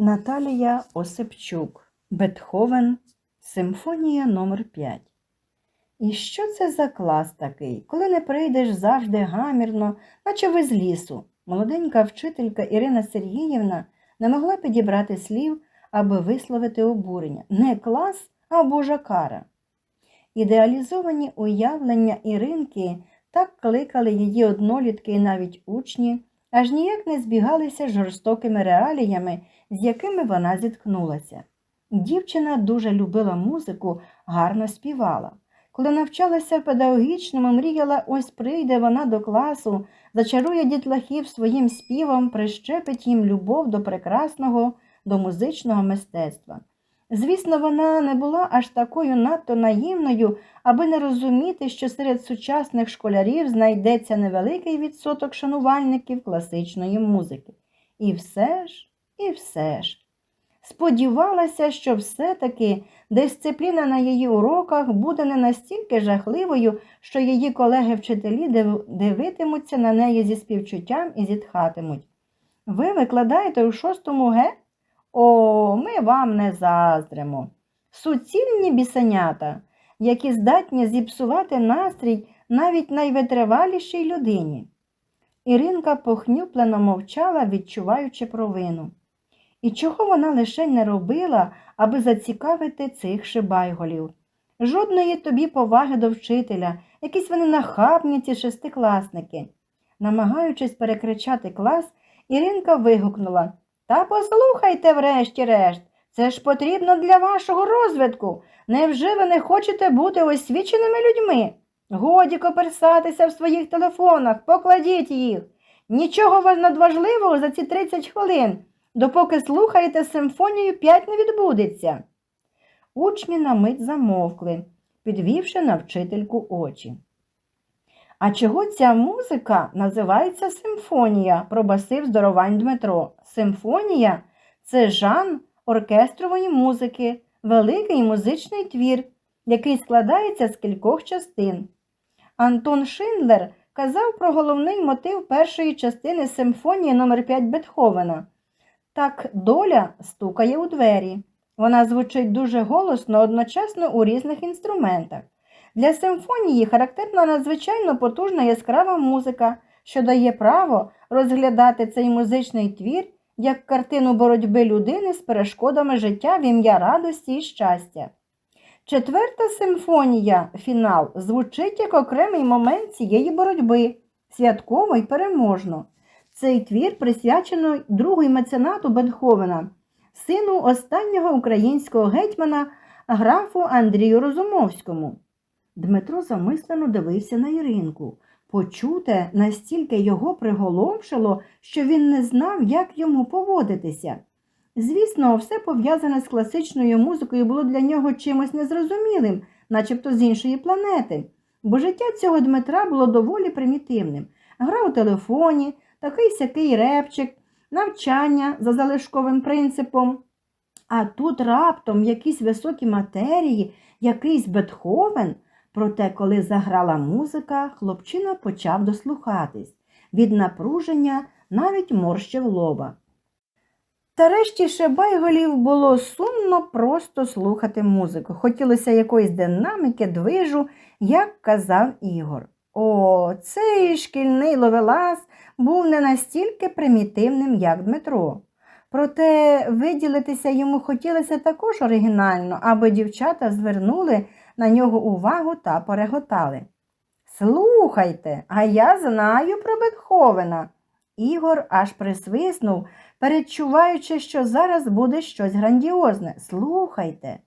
Наталія Осипчук, Бетховен, Симфонія номер 5 І що це за клас такий, коли не прийдеш завжди гамірно, наче ви з лісу? Молоденька вчителька Ірина Сергіївна не могла підібрати слів, аби висловити обурення. Не клас, а божа кара. Ідеалізовані уявлення Іринки так кликали її однолітки і навіть учні, аж ніяк не збігалися з жорстокими реаліями, з якими вона зіткнулася. Дівчина дуже любила музику, гарно співала. Коли навчалася в педагогічному, мріяла, ось прийде вона до класу, зачарує дітлахів своїм співом, прищепить їм любов до прекрасного, до музичного мистецтва. Звісно, вона не була аж такою надто наївною, аби не розуміти, що серед сучасних школярів знайдеться невеликий відсоток шанувальників класичної музики. І все ж, і все ж. Сподівалася, що все-таки дисципліна на її уроках буде не настільки жахливою, що її колеги-вчителі дивитимуться на неї зі співчуттям і зітхатимуть. Ви викладаєте у шостому Г? О, ми вам не заздримо. Суцільні бісенята, які здатні зіпсувати настрій навіть найвитривалішій людині. Іринка похнюплено мовчала, відчуваючи провину. І чого вона лише не робила, аби зацікавити цих шибайголів? Жодної тобі поваги до вчителя, якісь вони нахабні ці шестикласники. Намагаючись перекричати клас, Іринка вигукнула Та послухайте, врешті-решт, це ж потрібно для вашого розвитку. Невже ви не хочете бути освіченими людьми? Годі коперсатися в своїх телефонах, покладіть їх. Нічого ва- надважливого за ці 30 хвилин, допоки слухаєте симфонію 5 не відбудеться. Учні на мить замовкли, підвівши на вчительку очі. А чого ця музика називається симфонія? пробасив здоровань Дмитро. Симфонія це жанр оркестрової музики, великий музичний твір, який складається з кількох частин. Антон Шиндлер казав про головний мотив першої частини симфонії номер 5 Бетховена. Так доля стукає у двері. Вона звучить дуже голосно одночасно у різних інструментах. Для симфонії характерна надзвичайно потужна яскрава музика, що дає право розглядати цей музичний твір як картину боротьби людини з перешкодами життя в ім'я радості і щастя. Четверта симфонія, фінал, звучить як окремий момент цієї боротьби, святково і переможно. Цей твір присвячено другий меценату Бетховена, сину останнього українського гетьмана графу Андрію Розумовському. Дмитро замислено дивився на Іринку. Почуте настільки його приголомшило, що він не знав, як йому поводитися. Звісно, все пов'язане з класичною музикою було для нього чимось незрозумілим, начебто з іншої планети, бо життя цього Дмитра було доволі примітивним. Гра у телефоні, такий сякий репчик, навчання за залишковим принципом. А тут раптом якісь високі матерії, якийсь Бетховен. Проте, коли заграла музика, хлопчина почав дослухатись. Від напруження навіть морщив лоба. Та решті шебайголів було сумно просто слухати музику. Хотілося якоїсь динаміки, движу, як казав Ігор. О, цей шкільний ловелас був не настільки примітивним, як Дмитро. Проте виділитися йому хотілося також оригінально, аби дівчата звернули на нього увагу та пореготали. Слухайте, а я знаю про Бетховена. Ігор аж присвиснув, передчуваючи, що зараз буде щось грандіозне. Слухайте.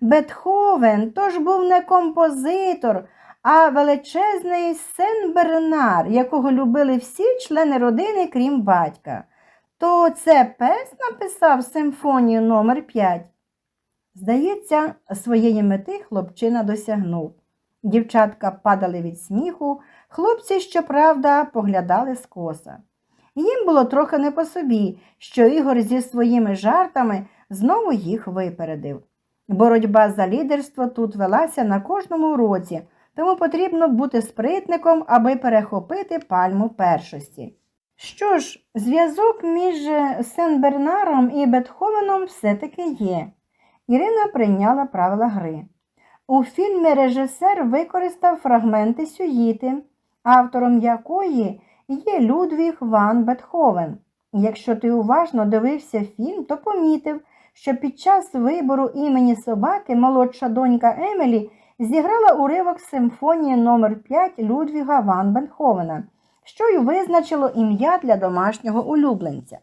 Бетховен то ж був не композитор, а величезний сен Бернар, якого любили всі члени родини, крім батька. То це пес написав симфонію номер 5 Здається, своєї мети хлопчина досягнув. Дівчатка падали від сміху, хлопці, щоправда, поглядали скоса. Їм було трохи не по собі, що Ігор зі своїми жартами знову їх випередив. Боротьба за лідерство тут велася на кожному уроці, тому потрібно бути спритником, аби перехопити пальму першості. Що ж, зв'язок між Сен-Бернаром і Бетховеном все-таки є. Ірина прийняла правила гри. У фільмі режисер використав фрагменти сюїти, автором якої є Людвіг Ван Бетховен. Якщо ти уважно дивився фільм, то помітив, що під час вибору імені собаки молодша донька Емілі зіграла уривок симфонії номер 5 Людвіга Ван Бетховена, що й визначило ім'я для домашнього улюбленця.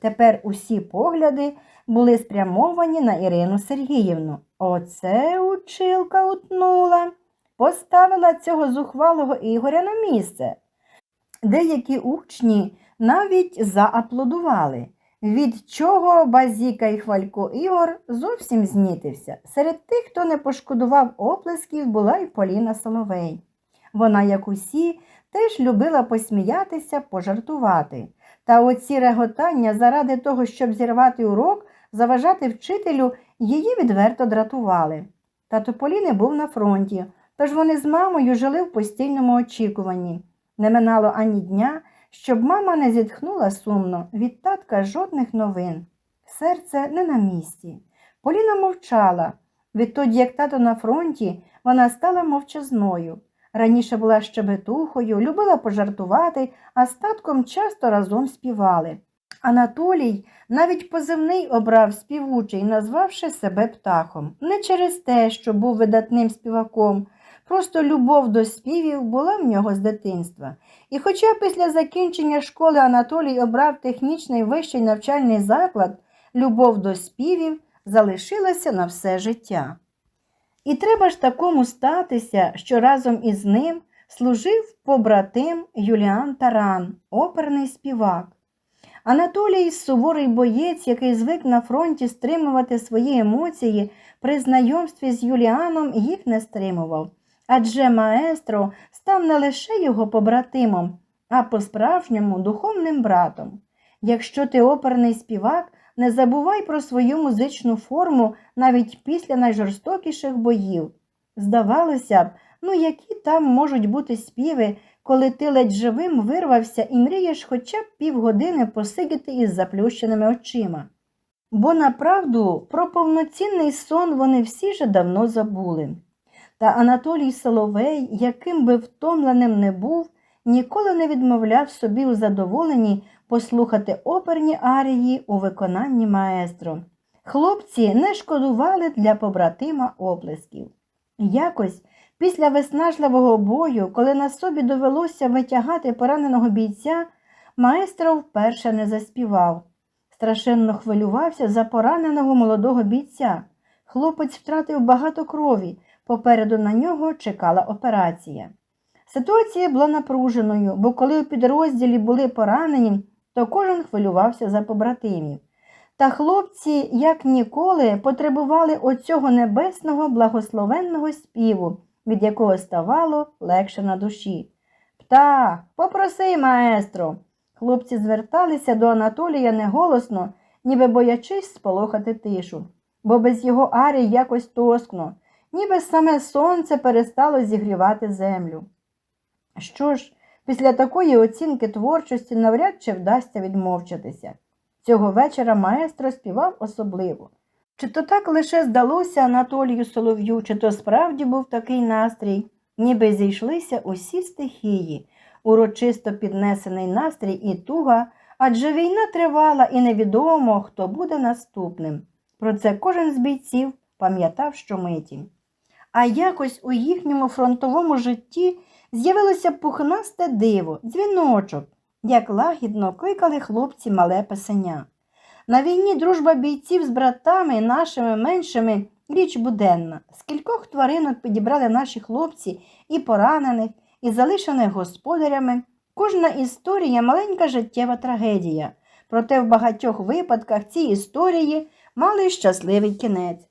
Тепер усі погляди були спрямовані на Ірину Сергіївну. Оце училка утнула, поставила цього зухвалого Ігоря на місце. Деякі учні навіть зааплодували, від чого Базіка і Хвалько Ігор зовсім знітився. Серед тих, хто не пошкодував оплесків, була й Поліна Соловей. Вона, як усі, теж любила посміятися, пожартувати. Та оці реготання заради того, щоб зірвати урок, заважати вчителю, її відверто дратували. Тато Поліни був на фронті, тож вони з мамою жили в постійному очікуванні. Не минало ані дня, щоб мама не зітхнула сумно, від татка жодних новин. Серце не на місці. Поліна мовчала. Відтоді, як тато на фронті, вона стала мовчазною. Раніше була щебетухою, любила пожартувати, а з татком часто разом співали. Анатолій навіть позивний обрав співучий, назвавши себе птахом. Не через те, що був видатним співаком, просто любов до співів була в нього з дитинства. І хоча після закінчення школи Анатолій обрав технічний вищий навчальний заклад, любов до співів залишилася на все життя. І треба ж такому статися, що разом із ним служив побратим Юліан Таран, оперний співак. Анатолій суворий боєць, який звик на фронті стримувати свої емоції, при знайомстві з Юліаном їх не стримував. Адже маестро став не лише його побратимом, а по-справжньому духовним братом. Якщо ти оперний співак, не забувай про свою музичну форму навіть після найжорстокіших боїв. Здавалося б, ну які там можуть бути співи, коли ти ледь живим вирвався і мрієш хоча б півгодини посидіти із заплющеними очима. Бо направду про повноцінний сон вони всі же давно забули. Та Анатолій Соловей, яким би втомленим не був, ніколи не відмовляв собі у задоволенні послухати оперні арії у виконанні маестро. Хлопці не шкодували для побратима оплесків. Якось після виснажливого бою, коли на собі довелося витягати пораненого бійця, маестро вперше не заспівав. Страшенно хвилювався за пораненого молодого бійця. Хлопець втратив багато крові, попереду на нього чекала операція. Ситуація була напруженою, бо коли у підрозділі були поранені, то кожен хвилювався за побратимів. Та хлопці, як ніколи, потребували оцього небесного благословенного співу, від якого ставало легше на душі. Птах, попроси, маестро. Хлопці зверталися до Анатолія неголосно, ніби боячись сполохати тишу, бо без його арій якось тоскно, ніби саме сонце перестало зігрівати землю. Що ж, після такої оцінки творчості навряд чи вдасться відмовчатися. Цього вечора маестро співав особливо. Чи то так лише здалося Анатолію Солов'ю, чи то справді був такий настрій, ніби зійшлися усі стихії, урочисто піднесений настрій і туга, адже війна тривала і невідомо, хто буде наступним. Про це кожен з бійців пам'ятав щомиті. А якось у їхньому фронтовому житті з'явилося пухнасте диво, дзвіночок, як лагідно кликали хлопці мале песеня. На війні дружба бійців з братами, нашими меншими, річ буденна. Скількох тваринок підібрали наші хлопці і поранених, і залишених господарями. Кожна історія маленька життєва трагедія. Проте в багатьох випадках ці історії мали щасливий кінець.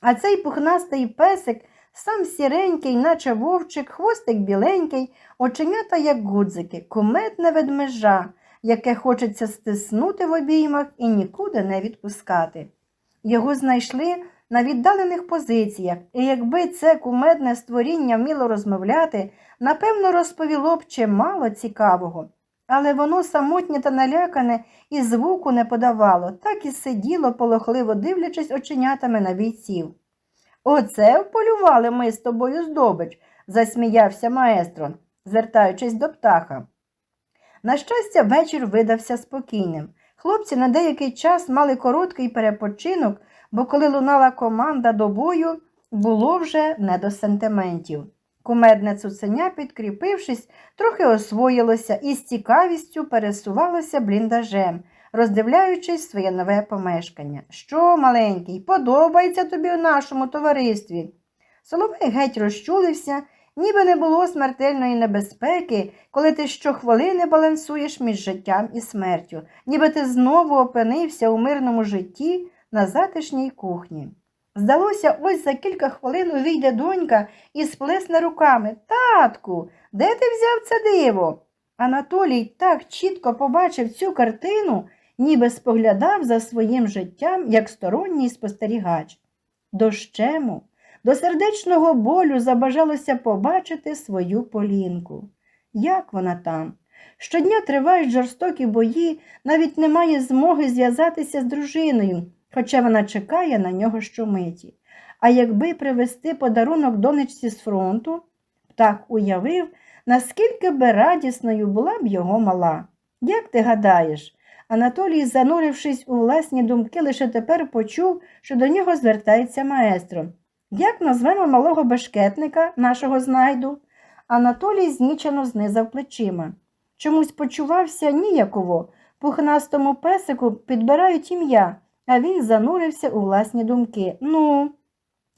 А цей пухнастий песик сам сіренький, наче вовчик, хвостик біленький, оченята, як гудзики, куметне ведмежа, яке хочеться стиснути в обіймах і нікуди не відпускати. Його знайшли на віддалених позиціях, і якби це кумедне створіння вміло розмовляти, напевно, розповіло б чимало цікавого. але воно самотнє та налякане і звуку не подавало, так і сиділо, полохливо дивлячись оченятами на бійців. Оце вполювали ми з тобою здобич, засміявся маестро, звертаючись до птаха. На щастя, вечір видався спокійним. Хлопці на деякий час мали короткий перепочинок, бо коли лунала команда до бою, було вже не до сентиментів. Кумедне цуценя, підкріпившись, трохи освоїлося і з цікавістю пересувалося бліндажем, роздивляючись своє нове помешкання. Що, маленький, подобається тобі у нашому товаристві? Соловей геть розчулився, ніби не було смертельної небезпеки, коли ти щохвилини балансуєш між життям і смертю, ніби ти знову опинився у мирному житті на затишній кухні. Здалося, ось за кілька хвилин увійде донька і сплесне руками. Татку, де ти взяв це диво? Анатолій так чітко побачив цю картину, ніби споглядав за своїм життям як сторонній спостерігач. Дощему, до сердечного болю забажалося побачити свою полінку. Як вона там? Щодня тривають жорстокі бої, навіть немає змоги зв'язатися з дружиною, хоча вона чекає на нього щомиті. А якби привезти подарунок донечці з фронту, птах уявив, наскільки би радісною була б його мала. Як ти гадаєш? Анатолій, занурившись у власні думки, лише тепер почув, що до нього звертається маестро. Як назвемо малого бешкетника, нашого знайду? Анатолій знічено знизав плечима. Чомусь почувався ніяково. Пухнастому песику підбирають ім'я, а він занурився у власні думки. Ну,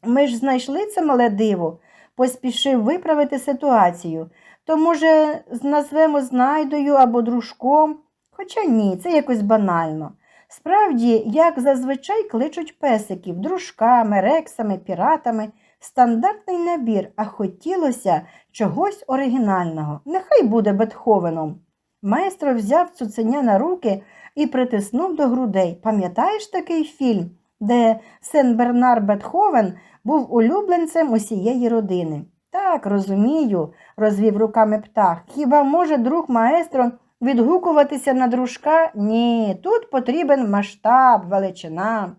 ми ж знайшли це мале диво, поспішив виправити ситуацію. То, може, назвемо знайдою або дружком? Хоча ні, це якось банально. Справді, як зазвичай кличуть песиків дружками, рексами, піратами, стандартний набір, а хотілося чогось оригінального. Нехай буде Бетховеном. Майстро взяв цуценя на руки і притиснув до грудей. Пам'ятаєш такий фільм, де Сен Бернар Бетховен був улюбленцем усієї родини? Так, розумію, розвів руками птах. Хіба може друг маестро відгукуватися на дружка? Ні, тут потрібен масштаб, величина.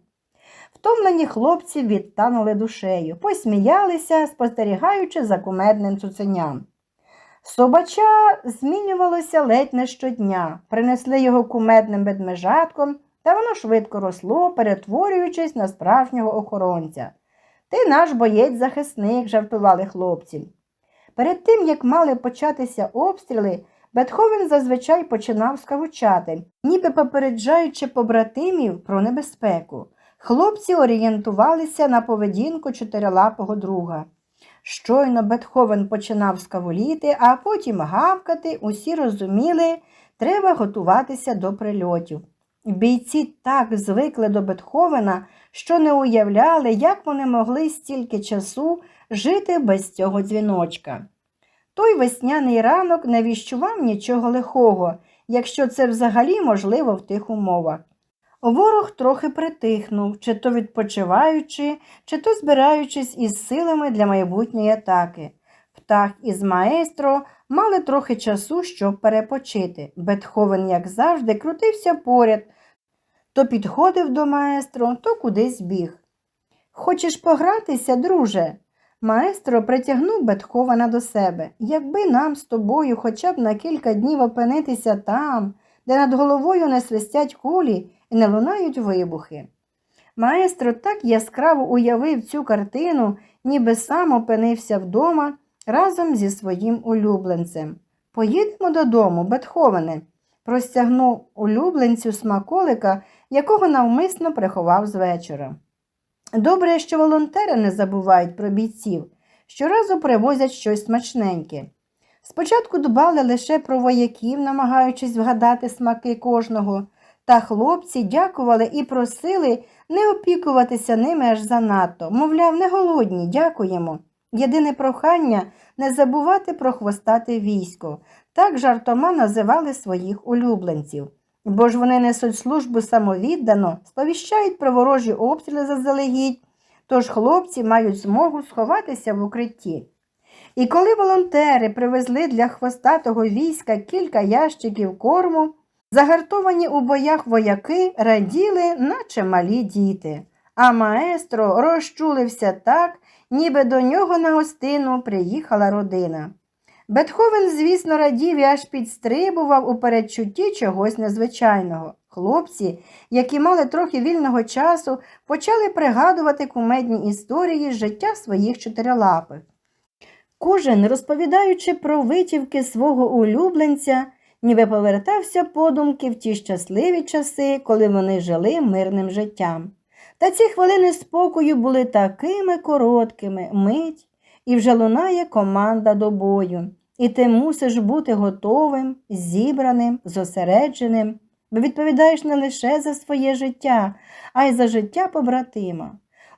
Втомлені хлопці відтанули душею, посміялися, спостерігаючи за кумедним цуценям. Собача змінювалося ледь не щодня, принесли його кумедним ведмежатком, та воно швидко росло, перетворюючись на справжнього охоронця. Ти наш боєць-захисник, жартували хлопці. Перед тим, як мали початися обстріли, Бетховен зазвичай починав скавучати, ніби попереджаючи побратимів про небезпеку. Хлопці орієнтувалися на поведінку чотирилапого друга. Щойно Бетховен починав скавуліти, а потім гавкати, усі розуміли, треба готуватися до прильотів. Бійці так звикли до Бетховена, що не уявляли, як вони могли стільки часу жити без цього дзвіночка. Той весняний ранок не віщував нічого лихого, якщо це взагалі можливо в тих умовах. Ворог трохи притихнув, чи то відпочиваючи, чи то збираючись із силами для майбутньої атаки. Птах із маестро мали трохи часу, щоб перепочити. Бетховен, як завжди, крутився поряд, то підходив до маестро, то кудись біг. Хочеш погратися, друже? Маестро притягнув Бетховена до себе. Якби нам з тобою хоча б на кілька днів опинитися там, де над головою не свистять кулі і не лунають вибухи. Маестро так яскраво уявив цю картину, ніби сам опинився вдома разом зі своїм улюбленцем. Поїдемо додому, Бетховене, простягнув улюбленцю смаколика, якого навмисно приховав з вечора. Добре, що волонтери не забувають про бійців, щоразу привозять щось смачненьке. Спочатку дбали лише про вояків, намагаючись вгадати смаки кожного, та хлопці дякували і просили не опікуватися ними аж занадто. Мовляв, не голодні, дякуємо. Єдине прохання не забувати про хвостате військо. Так жартома називали своїх улюбленців. Бо ж вони несуть службу самовіддано, сповіщають про ворожі обстріли заздалегідь, тож хлопці мають змогу сховатися в укритті. І коли волонтери привезли для хвостатого війська кілька ящиків корму, загартовані у боях вояки раділи, наче малі діти, а маестро розчулився так, ніби до нього на гостину приїхала родина. Бетховен, звісно, радів і аж підстрибував у передчутті чогось незвичайного. Хлопці, які мали трохи вільного часу, почали пригадувати кумедні історії з життя своїх чотирилапих. Кожен, розповідаючи про витівки свого улюбленця, ніби повертався подумки в ті щасливі часи, коли вони жили мирним життям. Та ці хвилини спокою були такими короткими, мить, і вже лунає команда до бою. І ти мусиш бути готовим, зібраним, зосередженим, бо відповідаєш не лише за своє життя, а й за життя побратима.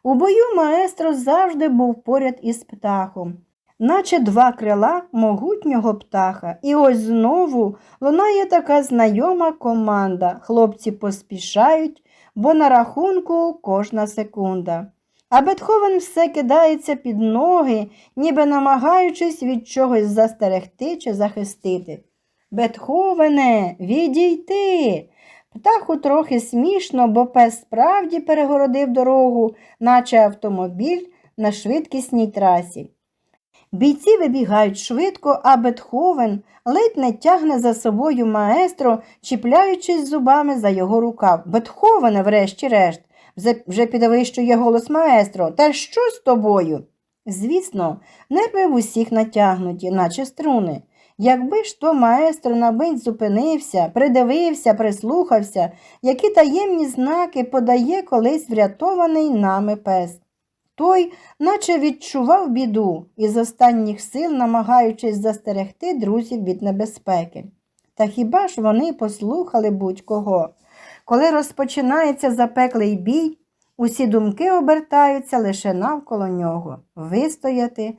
У бою маестро завжди був поряд із птахом, наче два крила могутнього птаха. І ось знову лунає така знайома команда. Хлопці поспішають, бо на рахунку кожна секунда. А Бетховен все кидається під ноги, ніби намагаючись від чогось застерегти чи захистити. Бетховене, відійти. Птаху трохи смішно, бо пес справді перегородив дорогу, наче автомобіль на швидкісній трасі. Бійці вибігають швидко, а Бетховен ледь не тягне за собою маестро, чіпляючись зубами за його рукав. Бетховене, врешті-решт, вже- підвищує голос маестро. Та що з тобою? Звісно, нерви в усіх натягнуті, наче струни. Якби ж то маестро на мить зупинився, придивився, прислухався, які таємні знаки подає колись врятований нами пес. Той, наче відчував біду, із останніх сил намагаючись застерегти друзів від небезпеки. Та хіба ж вони послухали будь-кого? Коли розпочинається запеклий бій, усі думки обертаються лише навколо нього вистояти,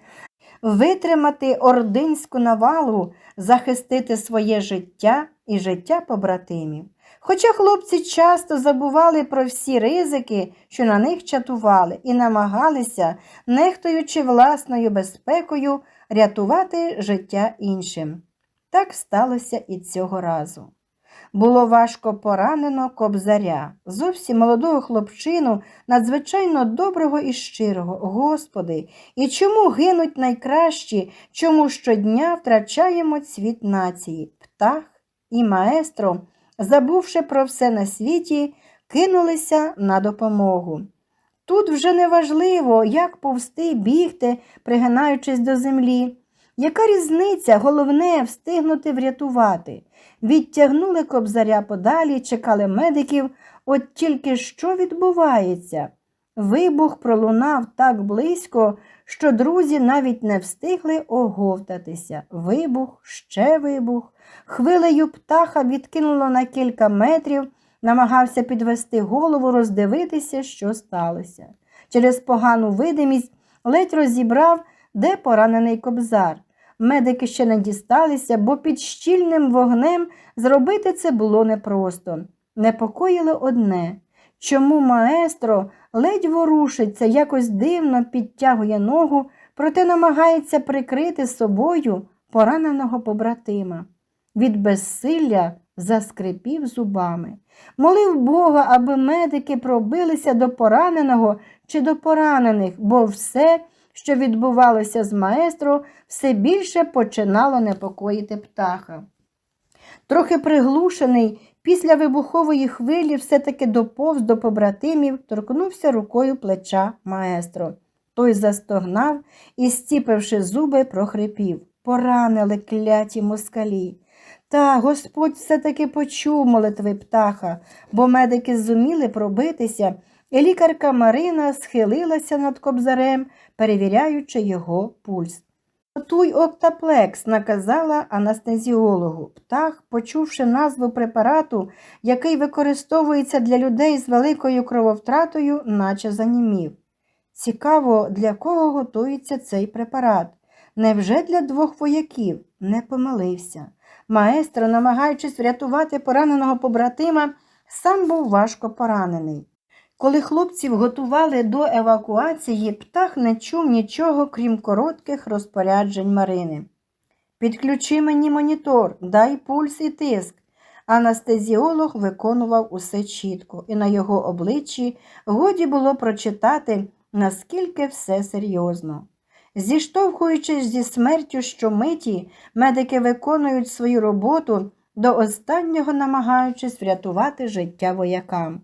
витримати ординську навалу, захистити своє життя і життя побратимів. Хоча хлопці часто забували про всі ризики, що на них чатували, і намагалися, нехтуючи власною безпекою, рятувати життя іншим. Так сталося і цього разу. Було важко поранено кобзаря, зовсім молодого хлопчину, надзвичайно доброго і щирого. Господи, і чому гинуть найкращі, чому щодня втрачаємо цвіт нації, птах і маестро, забувши про все на світі, кинулися на допомогу. Тут вже не важливо, як повсти, бігти, пригинаючись до землі. Яка різниця, головне встигнути врятувати? Відтягнули кобзаря подалі, чекали медиків, от тільки що відбувається? Вибух пролунав так близько, що друзі навіть не встигли оговтатися. Вибух, ще вибух. Хвилею птаха відкинуло на кілька метрів, намагався підвести голову, роздивитися, що сталося. Через погану видимість ледь розібрав, де поранений кобзар. Медики ще не дісталися, бо під щільним вогнем зробити це було непросто. Непокоїло одне чому маестро ледь ворушиться, якось дивно підтягує ногу, проте намагається прикрити собою пораненого побратима. Від безсилля заскрипів зубами. Молив Бога, аби медики пробилися до пораненого чи до поранених, бо все, що відбувалося з маестро, все більше починало непокоїти птаха. Трохи приглушений, після вибухової хвилі все-таки доповз до побратимів, торкнувся рукою плеча маестро. Той застогнав і, стіпивши зуби, прохрипів. Поранили кляті москалі. Та Господь все-таки почув молитви птаха, бо медики зуміли пробитися, лікарка Марина схилилася над кобзарем, перевіряючи його пульс. Готуй октаплекс, наказала анестезіологу. Птах, почувши назву препарату, який використовується для людей з великою крововтратою, наче занімів. Цікаво, для кого готується цей препарат. Невже для двох вояків? Не помилився. Маестро, намагаючись врятувати пораненого побратима, сам був важко поранений. Коли хлопців готували до евакуації, птах не чув нічого, крім коротких розпоряджень Марини. Підключи мені монітор, дай пульс і тиск. Анестезіолог виконував усе чітко, і на його обличчі годі було прочитати, наскільки все серйозно. Зіштовхуючись зі смертю щомиті, медики виконують свою роботу, до останнього намагаючись врятувати життя воякам.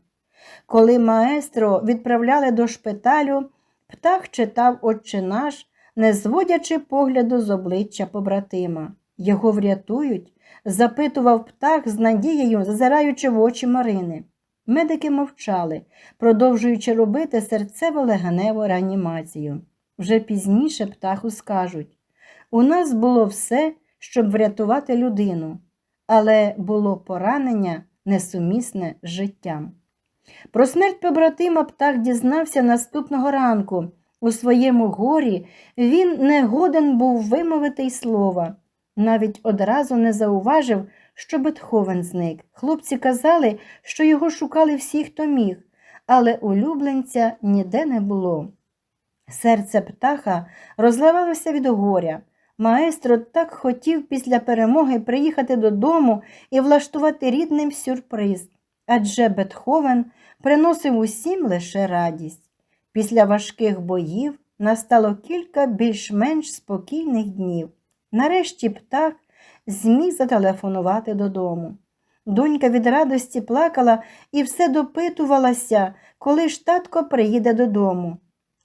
Коли маестро відправляли до шпиталю, птах читав «Отче наш», не зводячи погляду з обличчя побратима. Його врятують, запитував птах з надією, зазираючи в очі Марини. Медики мовчали, продовжуючи робити серцево-легеневу реанімацію. Вже пізніше птаху скажуть у нас було все, щоб врятувати людину, але було поранення несумісне з життям. Про смерть побратима птах дізнався наступного ранку. У своєму горі він не годен був вимовити й слова. Навіть одразу не зауважив, що Бетховен зник. Хлопці казали, що його шукали всі, хто міг, але улюбленця ніде не було. Серце птаха розливалося від горя. Маестро так хотів після перемоги приїхати додому і влаштувати рідним сюрприз, адже Бетховен приносив усім лише радість. Після важких боїв настало кілька більш-менш спокійних днів. Нарешті птах зміг зателефонувати додому. Донька від радості плакала і все допитувалася, коли ж татко приїде додому.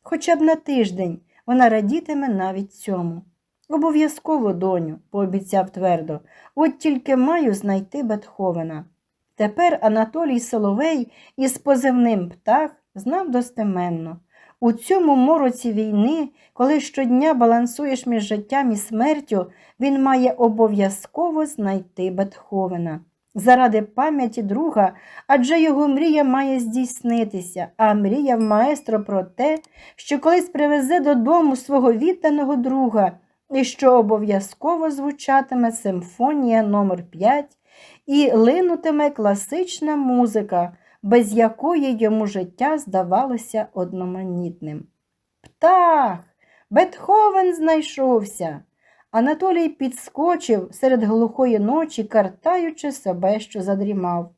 Хоча б на тиждень вона радітиме навіть цьому. Обов'язково, доню, пообіцяв твердо, от тільки маю знайти Бетховена. Тепер Анатолій Соловей із позивним птах знав достеменно. У цьому мороці війни, коли щодня балансуєш між життям і смертю, він має обов'язково знайти Бетховена. Заради пам'яті друга, адже його мрія має здійснитися, а мріяв маестро про те, що колись привезе додому свого відданого друга і що обов'язково звучатиме симфонія номер 5 і линутиме класична музика, без якої йому життя здавалося одноманітним. Птах! Бетховен знайшовся. Анатолій підскочив серед глухої ночі, картаючи себе, що задрімав.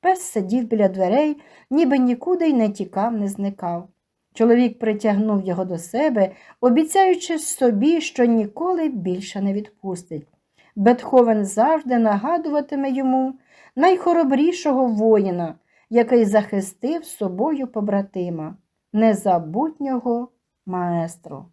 Пес сидів біля дверей, ніби нікуди й не тікав, не зникав. Чоловік притягнув його до себе, обіцяючи собі, що ніколи більше не відпустить. Бетховен завжди нагадуватиме йому найхоробрішого воїна, який захистив собою побратима, незабутнього маестро.